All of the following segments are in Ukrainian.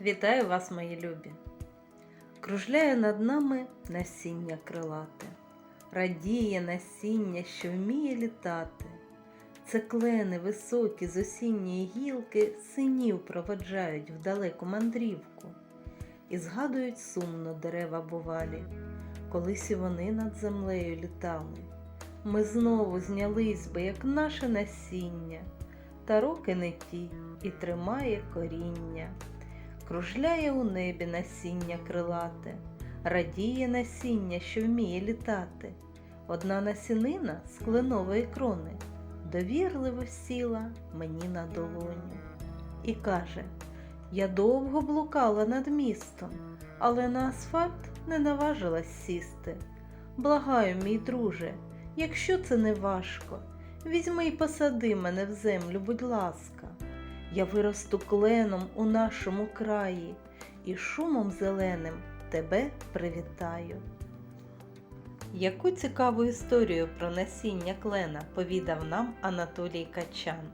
Вітаю вас, мої любі! Кружляє над нами насіння крилате, радіє насіння, що вміє літати. Це клени високі з осінньої гілки синів проводжають в далеку мандрівку. І згадують сумно дерева бувалі, колись і вони над землею літали. Ми знову знялись би, як наше насіння, та роки не ті і тримає коріння. Кружляє у небі насіння крилате, радіє насіння, що вміє літати. Одна насінина з кленової крони довірливо сіла мені на долоню і каже: Я довго блукала над містом, але на асфальт не наважилась сісти. Благаю, мій друже, якщо це не важко, візьми й посади мене в землю, будь ласка. Я виросту кленом у нашому краї і шумом зеленим тебе привітаю. Яку цікаву історію про насіння клена повідав нам Анатолій Качан.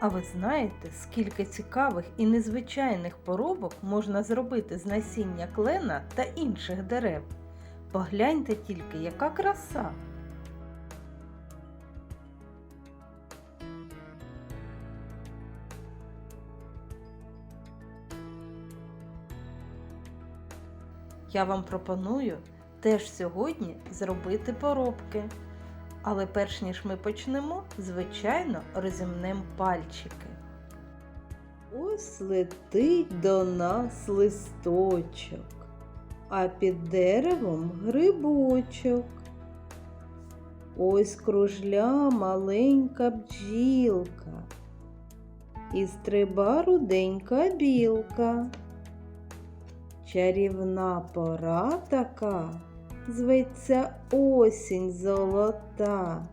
А ви знаєте, скільки цікавих і незвичайних поробок можна зробити з насіння клена та інших дерев? Погляньте тільки, яка краса! Я вам пропоную теж сьогодні зробити поробки. Але перш ніж ми почнемо, звичайно, розімнемо пальчики. Ось летить до нас листочок, а під деревом грибочок. Ось кружля маленька бджілка, і стриба руденька білка. Чарівна пора така, зветься осінь золота.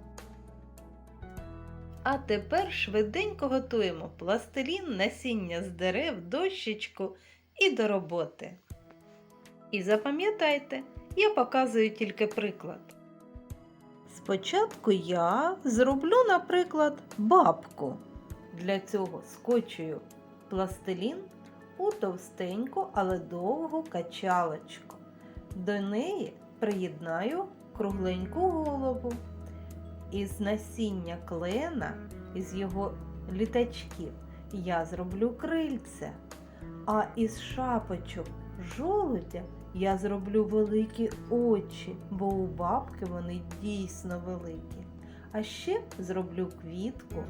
А тепер швиденько готуємо пластилін, насіння з дерев, дощечку і до роботи. І запам'ятайте, я показую тільки приклад. Спочатку я зроблю, наприклад, бабку. Для цього скочую пластилін у товстеньку, але довгу качалочку. До неї приєднаю кругленьку голову. Із насіння клена, із його літачків, я зроблю крильце, а із шапочок жолудя я зроблю великі очі, бо у бабки вони дійсно великі. А ще зроблю квітку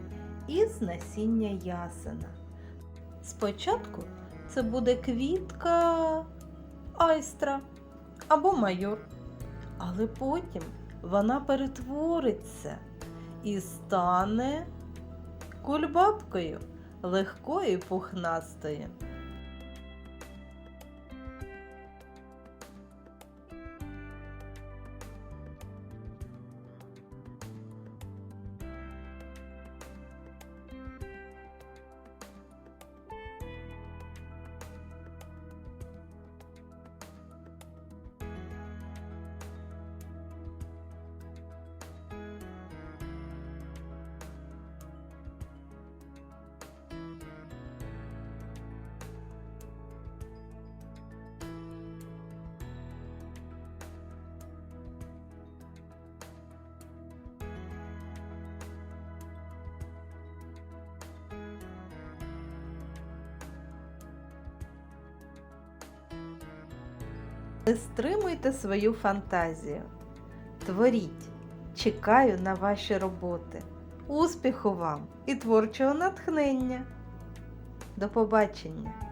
із насіння ясена. Спочатку це буде квітка айстра або майор. Але потім вона перетвориться і стане кульбабкою легкою пухнастою. Не стримуйте свою фантазію. Творіть. Чекаю на ваші роботи. Успіху вам і творчого натхнення. До побачення!